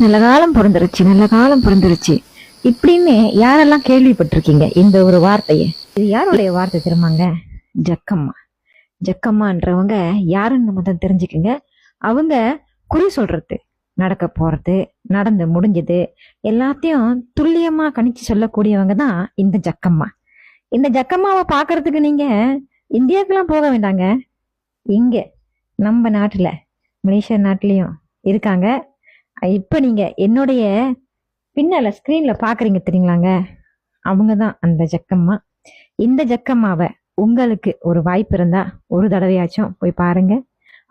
நல்ல காலம் பிறந்துருச்சு நல்ல காலம் பிறந்துருச்சு. இப்படின்னு யாரெல்லாம் கேள்விப்பட்டிருக்கீங்க இந்த ஒரு வார்த்தையை? இது யாருடைய வார்த்தை திரும்பாங்க ஜக்கம்மா. ஜக்கம்மான்றவங்க யாருன்னு முதல்ல தெரிஞ்சுக்குங்க. அவங்க குறி சொல்றது நடக்க போறது நடந்து முடிஞ்சது எல்லாத்தையும் துல்லியமா கணிச்சு சொல்லக்கூடியவங்க தான் இந்த ஜக்கம்மா. இந்த ஜக்கம்மாவை பாக்குறதுக்கு நீங்க இந்தியாவுக்குலாம் போக வேண்டாங்க. இங்க நம்ம நாட்டுல மலேசியா நாட்டிலையும் இருக்காங்க. இப்போ நீங்கள் என்னுடைய பின்னால ஸ்க்ரீனில் பார்க்குறீங்க தெரியுங்களாங்க? அவங்க தான் அந்த ஜக்கம்மா. இந்த ஜக்கம்மாவை உங்களுக்கு ஒரு வாய்ப்பு இருந்தால் ஒரு தடவையாச்சும் போய் பாருங்கள்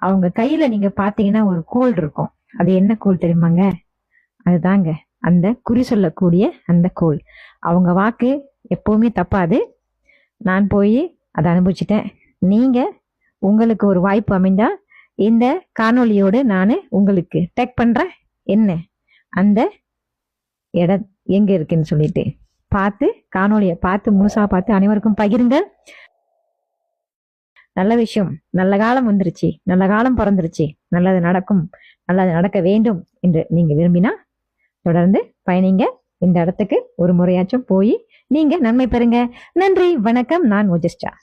அவங்க கையில் நீங்கள் பார்த்தீங்கன்னா ஒரு கோல் இருக்கும். அது என்ன கோல் தெரியுமாங்க? அதுதாங்க. அந்த குறி சொல்லக்கூடிய அந்த கோல். அவங்க வாக்கு எப்போவுமே தப்பாது. நான் போய் அதை அனுபவிச்சிட்டேன். நீங்கள் உங்களுக்கு ஒரு வாய்ப்பு அமைந்தால் இந்த காணொலியோடு நான் உங்களுக்கு டேக் பண்றேன் என்ன? அந்த இடம் எங்க இருக்குன்னு சொல்லிட்டு. பார்த்து காணொலியை பார்த்து முழுசா பார்த்து அனைவருக்கும் பகிருங்கள். நல்ல விஷயம். நல்ல காலம் வந்துருச்சு. நல்ல காலம் பிறந்துருச்சு. நல்லது நடக்கும். நல்லது நடக்க வேண்டும் என்று நீங்க விரும்பினா தொடர்ந்து பயணிங்க. இந்த இடத்துக்கு ஒரு முறையாச்சும் போய் நீங்க நன்மை பெறுங்க. நன்றி. வணக்கம். நான் ஓஜஸ்டா